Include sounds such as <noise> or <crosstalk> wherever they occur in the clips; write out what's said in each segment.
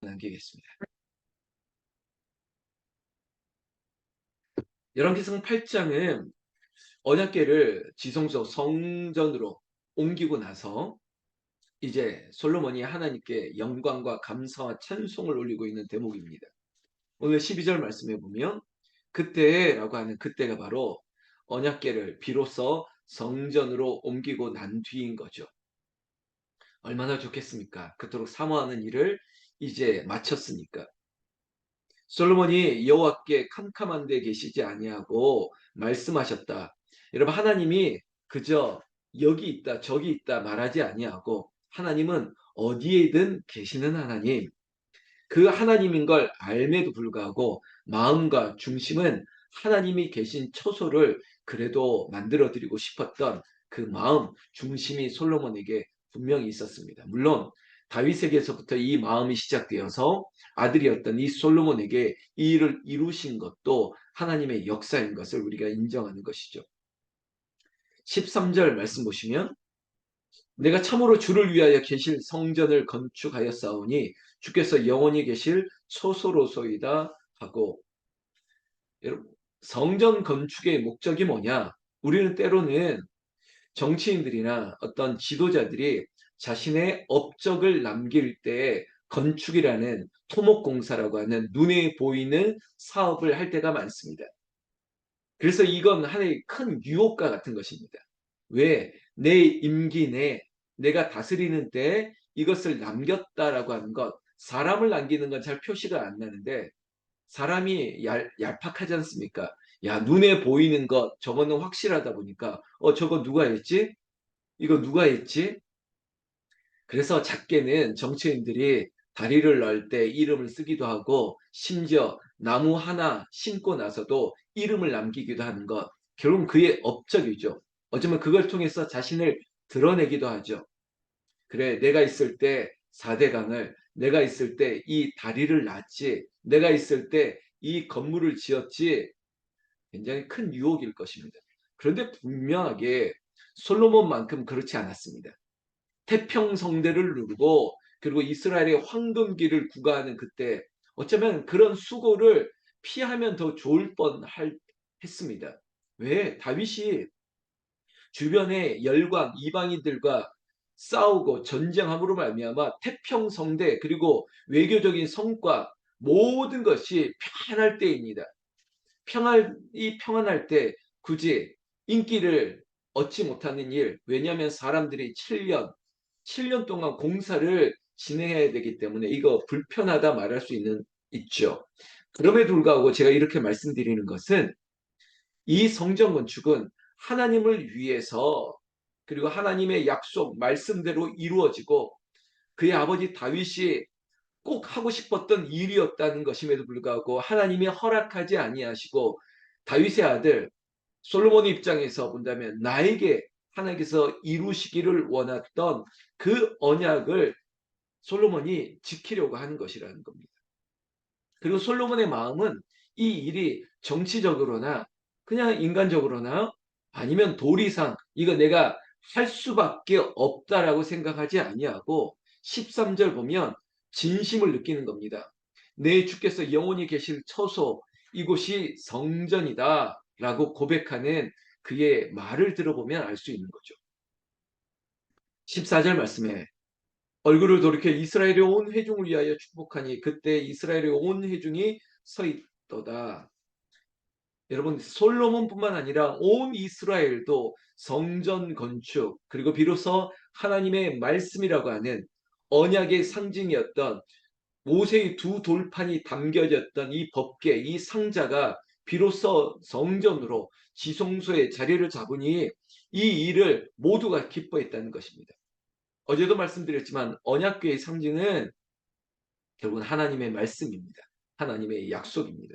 남기겠습니다. 열왕기상 8장은 언약계를 지성소 성전으로 옮기고 나서 이제 솔로몬이 하나님께 영광과 감사와 찬송을 올리고 있는 대목입니다. 오늘 12절 말씀해 보면 그때라고 하는 그때가 바로 언약계를 비로소 성전으로 옮기고 난 뒤인 거죠. 얼마나 좋겠습니까? 그토록 사모하는 일을 이제 마쳤으니까. 솔로몬이 여호와께 캄캄한 데 계시지 아니하고 말씀하셨다. 여러분 하나님이 그저 여기 있다 저기 있다 말하지 아니하고 하나님은 어디에든 계시는 하나님. 그 하나님인 걸 알매도 불구하고 마음과 중심은 하나님이 계신 처소를 그래도 만들어 드리고 싶었던 그 마음 중심이 솔로몬에게 분명히 있었습니다. 물론 다윗에게서부터 이 마음이 시작되어서 아들이었던 이 솔로몬에게 이 일을 이루신 것도 하나님의 역사인 것을 우리가 인정하는 것이죠. 13절 말씀 보시면 내가 참으로 주를 위하여 계실 성전을 건축하였사오니 주께서 영원히 계실 초소로소이다 하고 여러분 성전 건축의 목적이 뭐냐? 우리는 때로는 정치인들이나 어떤 지도자들이 자신의 업적을 남길 때 건축이라는 토목공사라고 하는 눈에 보이는 사업을 할 때가 많습니다. 그래서 이건 하나의 큰 유혹과 같은 것입니다. 왜? 내 임기 내 내가 다스리는 때 이것을 남겼다라고 하는 것, 사람을 남기는 건 잘 표시가 안 나는데 사람이 얄, 얄팍하지 않습니까? 야, 눈에 보이는 것, 저거는 확실하다 보니까, 어, 저거 누가 했지? 이거 누가 했지? 그래서 작게는 정치인들이 다리를 넣을 때 이름을 쓰기도 하고, 심지어 나무 하나 심고 나서도 이름을 남기기도 하는 것, 결국 그의 업적이죠. 어쩌면 그걸 통해서 자신을 드러내기도 하죠. 그래, 내가 있을 때 4대강을, 내가 있을 때 이 다리를 놨지, 내가 있을 때 이 건물을 지었지, 굉장히 큰 유혹일 것입니다. 그런데 분명하게 솔로몬만큼 그렇지 않았습니다. 태평성대를 누르고 그리고 이스라엘의 황금기를 구가하는 그때 어쩌면 그런 수고를 피하면 더 좋을 뻔할 했습니다. 왜? 다윗이 주변의 열광 이방인들과 싸우고 전쟁함으로 말미암아 태평성대 그리고 외교적인 성과 모든 것이 편할 때입니다. 평안이 평안할 때 굳이 인기를 얻지 못하는 일 왜냐하면 사람들이 7년 7년 동안 공사를 진행해야 되기 때문에 이거 불편하다 말할 수 있는 있죠. 그럼에도 불구하고 제가 이렇게 말씀드리는 것은 이 성전 건축은 하나님을 위해서 그리고 하나님의 약속 말씀대로 이루어지고 그의 아버지 다윗이 꼭 하고 싶었던 일이었다는 것임에도 불구하고 하나님이 허락하지 아니하시고 다윗의 아들 솔로몬의 입장에서 본다면 나에게 하나님께서 이루시기를 원했던 그 언약을 솔로몬이 지키려고 하는 것이라는 겁니다. 그리고 솔로몬의 마음은 이 일이 정치적으로나 그냥 인간적으로나 아니면 도리상 이거 내가 할 수밖에 없다라고 생각하지 아니하고 13절 보면 진심을 느끼는 겁니다. 내 주께서 영원히 계실 처소 이곳이 성전이다 라고 고백하는 그의 말을 들어보면 알 수 있는 거죠. 14절 말씀에 얼굴을 돌이켜 이스라엘의 온 회중을 위하여 축복하니 그때 이스라엘의 온 회중이 서 있도다. 여러분 솔로몬뿐만 아니라 온 이스라엘도 성전 건축 그리고 비로소 하나님의 말씀이라고 하는 언약의 상징이었던 모세의 두 돌판이 담겨졌던 이 법계 이 상자가 비로소 성전으로 지성소의 자리를 잡으니 이 일을 모두가 기뻐했다는 것입니다. 어제도 말씀드렸지만 언약궤의 상징은 결국은 하나님의 말씀입니다. 하나님의 약속입니다.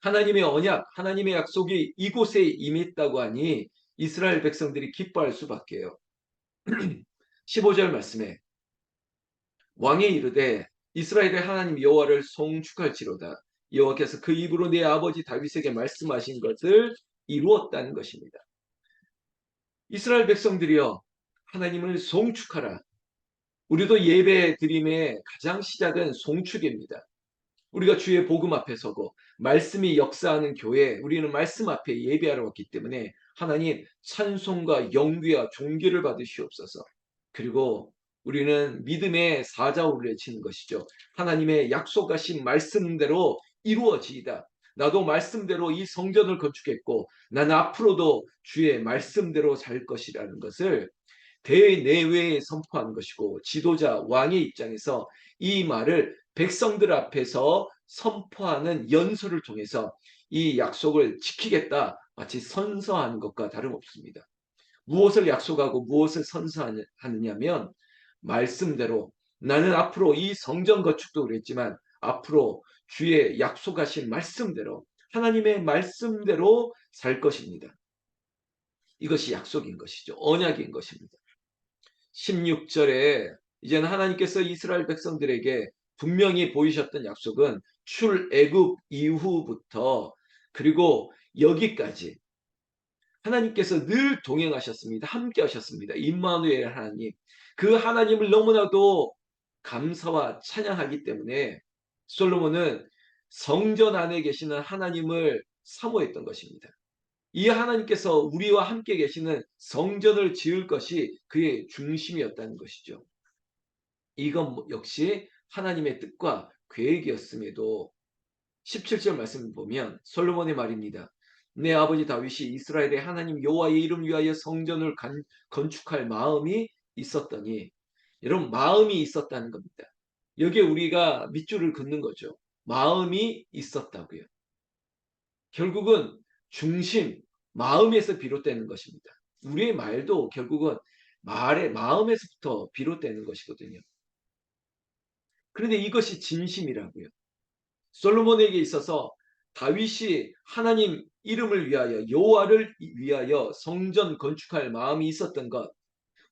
하나님의 언약, 하나님의 약속이 이곳에 임했다고 하니 이스라엘 백성들이 기뻐할 수밖에요. 15절 <clears throat> 말씀에 왕이 이르되 이스라엘의 하나님 여호와를 송축할지로다. 여호와께서 그 입으로 내 아버지 다윗에게 말씀하신 것을 이루었다는 것입니다. 이스라엘 백성들이여 하나님을 송축하라. 우리도 예배 드림의 가장 시작은 송축입니다. 우리가 주의 복음 앞에 서고 말씀이 역사하는 교회 우리는 말씀 앞에 예배하러 왔기 때문에 하나님 찬송과 영귀와 종교를 받으시옵소서. 그리고 우리는 믿음의 사자우를 외치는 것이죠. 하나님의 약속하신 말씀대로 이루어지이다. 나도 말씀대로 이 성전을 건축했고 나는 앞으로도 주의 말씀대로 살 것이라는 것을 대내외에 선포하는 것이고 지도자 왕의 입장에서 이 말을 백성들 앞에서 선포하는 연설을 통해서 이 약속을 지키겠다 마치 선서하는 것과 다름없습니다. 무엇을 약속하고 무엇을 선서하느냐면 말씀대로 나는 앞으로 이 성전 건축도 그랬지만 앞으로 주의 약속하신 말씀대로 하나님의 말씀대로 살 것입니다. 이것이 약속인 것이죠. 언약인 것입니다. 16절에 이제는 하나님께서 이스라엘 백성들에게 분명히 보이셨던 약속은 출애굽 이후부터 그리고 여기까지 하나님께서 늘 동행하셨습니다. 함께 하셨습니다. 임마누엘 하나님. 그 하나님을 너무나도 감사와 찬양하기 때문에 솔로몬은 성전 안에 계시는 하나님을 사모했던 것입니다. 이 하나님께서 우리와 함께 계시는 성전을 지을 것이 그의 중심이었다는 것이죠. 이건 뭐 역시 하나님의 뜻과 계획이었음에도 17절 말씀을 보면 솔로몬의 말입니다. 내 아버지 다윗이 이스라엘의 하나님 여호와의 이름 위하여 성전을 간, 건축할 마음이 있었더니 여러분 마음이 있었다는 겁니다. 여기에 우리가 밑줄을 긋는 거죠. 마음이 있었다고요. 결국은 중심, 마음에서 비롯되는 것입니다. 우리의 말도 결국은 말의 마음에서부터 비롯되는 것이거든요. 그런데 이것이 진심이라고요. 솔로몬에게 있어서 다윗이 하나님 이름을 위하여 여호와를 위하여 성전 건축할 마음이 있었던 것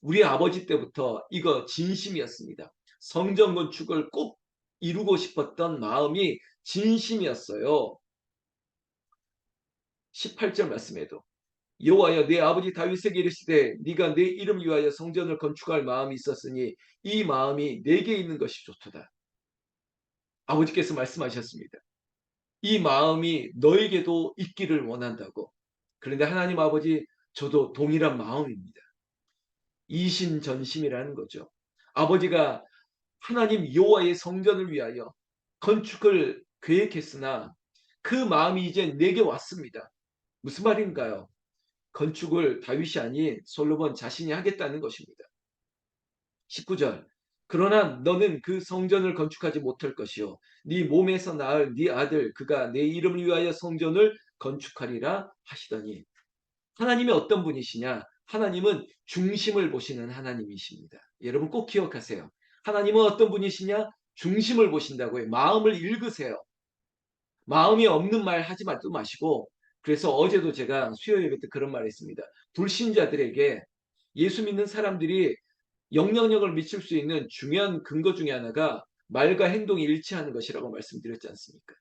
우리 아버지 때부터 이거 진심이었습니다. 성전 건축을 꼭 이루고 싶었던 마음이 진심이었어요. 18절 말씀에도 여호와여 내 아버지 다윗에게 이르시되 네가 내 이름 위하여 성전을 건축할 마음이 있었으니 이 마음이 내게 있는 것이 좋도다. 아버지께서 말씀하셨습니다. 이 마음이 너에게도 있기를 원한다고. 그런데 하나님 아버지 저도 동일한 마음입니다. 이심전심이라는 거죠. 아버지가 하나님 여호와의 성전을 위하여 건축을 계획했으나 그 마음이 이제 내게 왔습니다. 무슨 말인가요? 건축을 다윗이 아닌 솔로몬 자신이 하겠다는 것입니다. 19절 그러나 너는 그 성전을 건축하지 못할 것이요 네 몸에서 낳을 네 아들 그가 내 이름을 위하여 성전을 건축하리라 하시더니 하나님이 어떤 분이시냐 하나님은 중심을 보시는 하나님이십니다. 여러분 꼭 기억하세요. 하나님은 어떤 분이시냐 중심을 보신다고요. 마음을 읽으세요. 마음이 없는 말 하지 말도 마시고 그래서 어제도 제가 수요 예배 때 그런 말을 했습니다. 불신자들에게 예수 믿는 사람들이 영향력을 미칠 수 있는 중요한 근거 중에 하나가 말과 행동이 일치하는 것이라고 말씀드렸지 않습니까?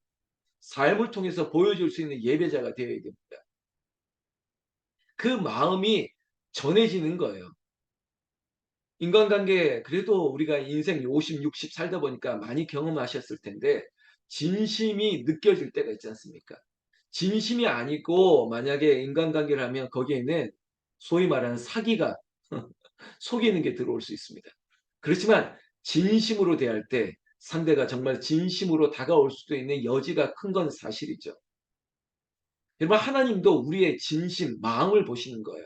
삶을 통해서 보여줄 수 있는 예배자가 되어야 됩니다. 그 마음이 전해지는 거예요. 인간관계 그래도 우리가 인생 50, 60 살다 보니까 많이 경험하셨을 텐데 진심이 느껴질 때가 있지 않습니까? 진심이 아니고 만약에 인간관계를 하면 거기에는 소위 말하는 사기가 <laughs> 속이는 게 들어올 수 있습니다. 그렇지만 진심으로 대할 때 상대가 정말 진심으로 다가올 수도 있는 여지가 큰 건 사실이죠. 여러분 하나님도 우리의 진심, 마음을 보시는 거예요.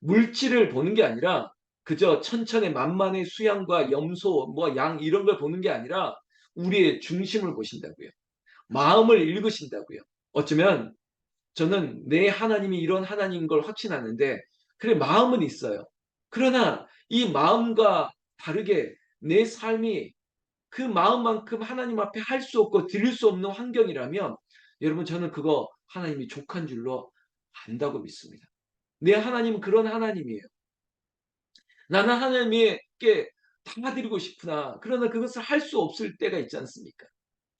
물질을 보는 게 아니라 그저 천천의 만만의 수양과 염소, 뭐 양 이런 걸 보는 게 아니라 우리의 중심을 보신다고요. 마음을 읽으신다고요. 어쩌면 저는 내 하나님이 이런 하나님인 걸 확신하는데 그래 마음은 있어요. 그러나 이 마음과 다르게 내 삶이 그 마음만큼 하나님 앞에 할 수 없고 드릴 수 없는 환경이라면 여러분 저는 그거 하나님이 족한 줄로 안다고 믿습니다. 내 하나님은 그런 하나님이에요. 나는 하나님께 다 드리고 싶으나 그러나 그것을 할 수 없을 때가 있지 않습니까?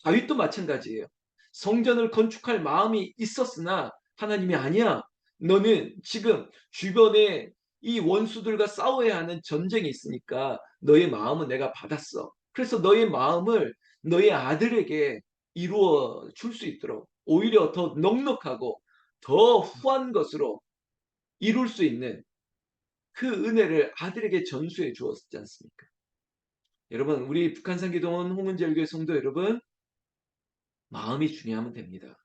다윗도 마찬가지예요. 성전을 건축할 마음이 있었으나 하나님이 아니야. 너는 지금 주변에 이 원수들과 싸워야 하는 전쟁이 있으니까 너의 마음은 내가 받았어. 그래서 너의 마음을 너의 아들에게 이루어 줄 수 있도록 오히려 더 넉넉하고 더 후한 것으로 이룰 수 있는 그 은혜를 아들에게 전수해 주었지 않습니까? 여러분, 우리 북한산기동원 홍은절교회 성도 여러분, 마음이 중요하면 됩니다.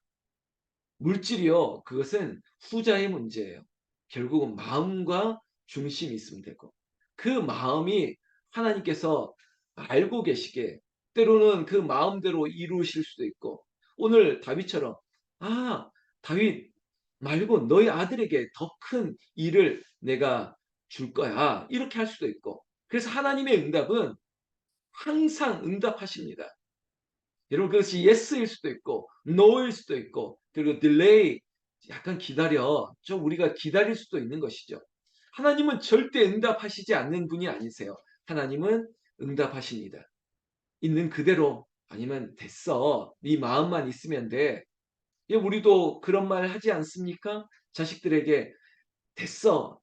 물질이요, 그것은 후자의 문제예요. 결국은 마음과 중심이 있으면 되고, 그 마음이 하나님께서 알고 계시게 때로는 그 마음대로 이루실 수도 있고, 오늘 다윗처럼, 아, 다윗 말고 너희 아들에게 더 큰 일을 내가 줄 거야. 이렇게 할 수도 있고. 그래서 하나님의 응답은 항상 응답하십니다. 여러분 그것이 yes일 수도 있고 no일 수도 있고 그리고 delay 약간 기다려 좀 우리가 기다릴 수도 있는 것이죠. 하나님은 절대 응답하시지 않는 분이 아니세요. 하나님은 응답하십니다. 있는 그대로 아니면 됐어. 네 마음만 있으면 돼. 예, 우리도 그런 말 하지 않습니까? 자식들에게 됐어.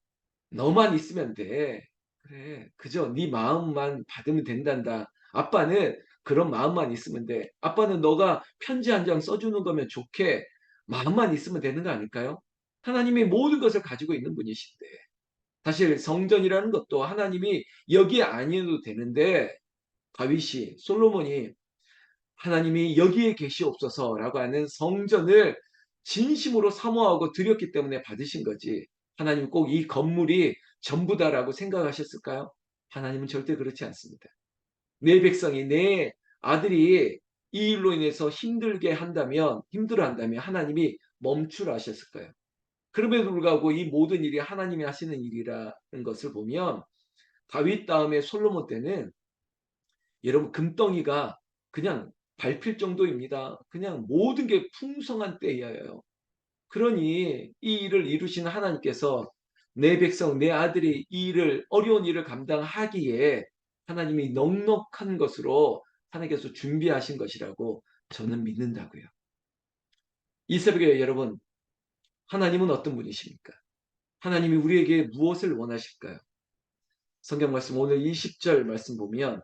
너만 있으면 돼. 그래. 그저 네 마음만 받으면 된단다. 아빠는 그런 마음만 있으면 돼. 아빠는 너가 편지 한 장 써주는 거면 좋게 마음만 있으면 되는 거 아닐까요? 하나님이 모든 것을 가지고 있는 분이신데. 사실 성전이라는 것도 하나님이 여기 아니어도 되는데 다윗이 솔로몬이 하나님이 여기에 계시옵소서라고 하는 성전을 진심으로 사모하고 드렸기 때문에 받으신 거지. 하나님 꼭이 건물이 전부다라고 생각하셨을까요? 하나님은 절대 그렇지 않습니다. 내 백성이 내 아들이 이 일로 인해서 힘들게 한다면 힘들어 한다면 하나님이 멈추라 하셨을까요? 그럼에도 불구하고 이 모든 일이 하나님이 하시는 일이라는 것을 보면 다윗 다음에 솔로몬 때는 여러분 금덩이가 그냥 밟힐 정도입니다. 그냥 모든 게 풍성한 때예요. 그러니 이 일을 이루시는 하나님께서 내 백성, 내 아들이 이 일을 어려운 일을 감당하기에 하나님이 넉넉한 것으로 하나님께서 준비하신 것이라고 저는 믿는다고요. 이 새벽에 여러분, 하나님은 어떤 분이십니까? 하나님이 우리에게 무엇을 원하실까요? 성경 말씀 오늘 20절 말씀 보면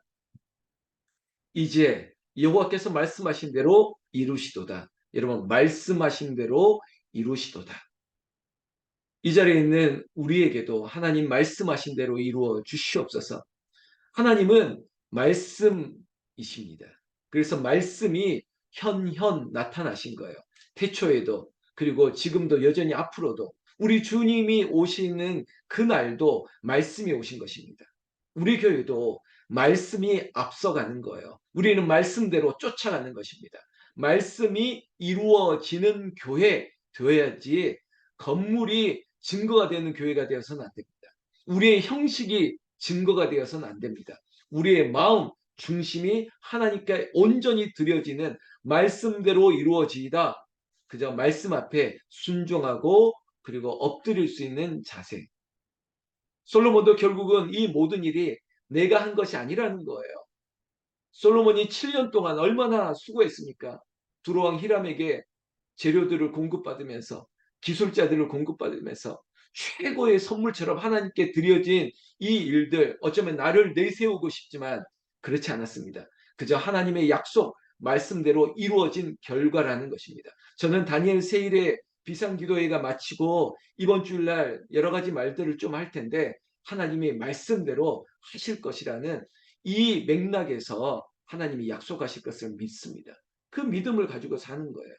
이제 여호와께서 말씀하신 대로 이루시도다. 여러분 말씀하신 대로 이루시도다. 이 자리에 있는 우리에게도 하나님 말씀하신 대로 이루어 주시옵소서. 하나님은 말씀이십니다. 그래서 말씀이 현현 나타나신 거예요. 태초에도 그리고 지금도 여전히 앞으로도 우리 주님이 오시는 그날도 말씀이 오신 것입니다. 우리 교회도 말씀이 앞서가는 거예요. 우리는 말씀대로 쫓아가는 것입니다. 말씀이 이루어지는 교회 되어야지 건물이 증거가 되는 교회가 되어서는 안 됩니다. 우리의 형식이 증거가 되어서는 안 됩니다. 우리의 마음 중심이 하나님께 온전히 드려지는 말씀대로 이루어지이다. 그저 말씀 앞에 순종하고 그리고 엎드릴 수 있는 자세. 솔로몬도 결국은 이 모든 일이 내가 한 것이 아니라는 거예요. 솔로몬이 7년 동안 얼마나 수고했습니까? 두로왕 히람에게 재료들을 공급받으면서 기술자들을 공급받으면서 최고의 선물처럼 하나님께 드려진 이 일들 어쩌면 나를 내세우고 싶지만 그렇지 않았습니다. 그저 하나님의 약속 말씀대로 이루어진 결과라는 것입니다. 저는 다니엘 세일의 비상기도회가 마치고 이번 주일날 여러 가지 말들을 좀 할 텐데 하나님의 말씀대로 하실 것이라는 이 맥락에서 하나님이 약속하실 것을 믿습니다. 그 믿음을 가지고 사는 거예요.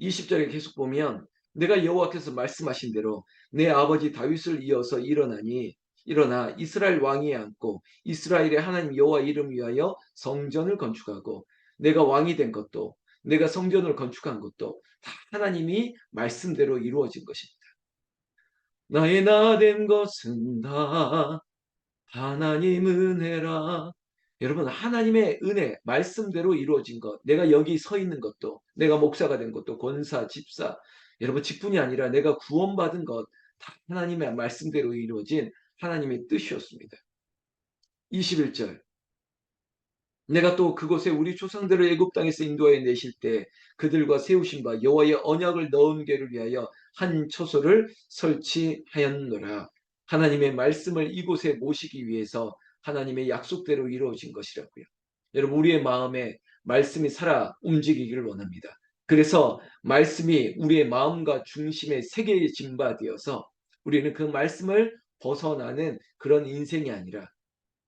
20절에 계속 보면 내가 여호와께서 말씀하신 대로 내 아버지 다윗을 이어서 일어나니 일어나 이스라엘 왕위에 앉고 이스라엘의 하나님 여호와 이름 위하여 성전을 건축하고 내가 왕이 된 것도 내가 성전을 건축한 것도 다 하나님이 말씀대로 이루어진 것입니다. 나의 나 된 것은 다 하나님 은혜라 여러분 하나님의 은혜 말씀대로 이루어진 것 내가 여기 서 있는 것도 내가 목사가 된 것도 권사 집사 여러분 직분이 아니라 내가 구원받은 것 다 하나님의 말씀대로 이루어진 하나님의 뜻이었습니다. 21절 내가 또 그곳에 우리 조상들을 애굽 땅에서 인도하여 내실 때 그들과 세우신 바 여호와의 언약을 넣은 괴를 위하여 한 처소를 설치하였노라. 하나님의 말씀을 이곳에 모시기 위해서 하나님의 약속대로 이루어진 것이라고요. 여러분 우리의 마음에 말씀이 살아 움직이기를 원합니다. 그래서 말씀이 우리의 마음과 중심의 세계에 짐바되어서 우리는 그 말씀을 벗어나는 그런 인생이 아니라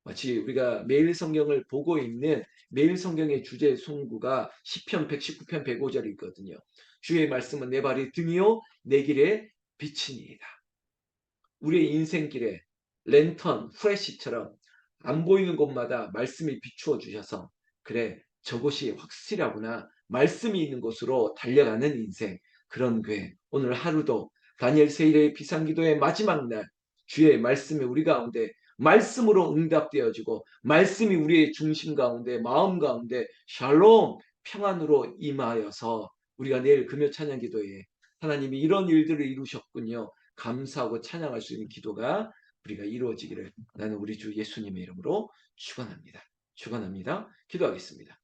마치 우리가 매일 성경을 보고 있는 매일 성경의 주제 송구가 시편 119편 105절이 있거든요. 주의 말씀은 내 발이 등이요 내 길에 빛이니이다. 우리의 인생길에 랜턴, 프레시처럼 안 보이는 곳마다 말씀이 비추어 주셔서 그래 저곳이 확실하구나 말씀이 있는 곳으로 달려가는 인생 그런 교회 오늘 하루도 다니엘 세일의 비상기도의 마지막 날 주의 말씀이 우리 가운데 말씀으로 응답되어지고 말씀이 우리의 중심 가운데 마음 가운데 샬롬 평안으로 임하여서 우리가 내일 금요 찬양 기도에 하나님이 이런 일들을 이루셨군요. 감사하고 찬양할 수 있는 기도가 우리가 이루어지기를 나는 우리 주 예수님의 이름으로 축원합니다. 축원합니다. 기도하겠습니다.